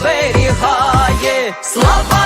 оберігає. Слава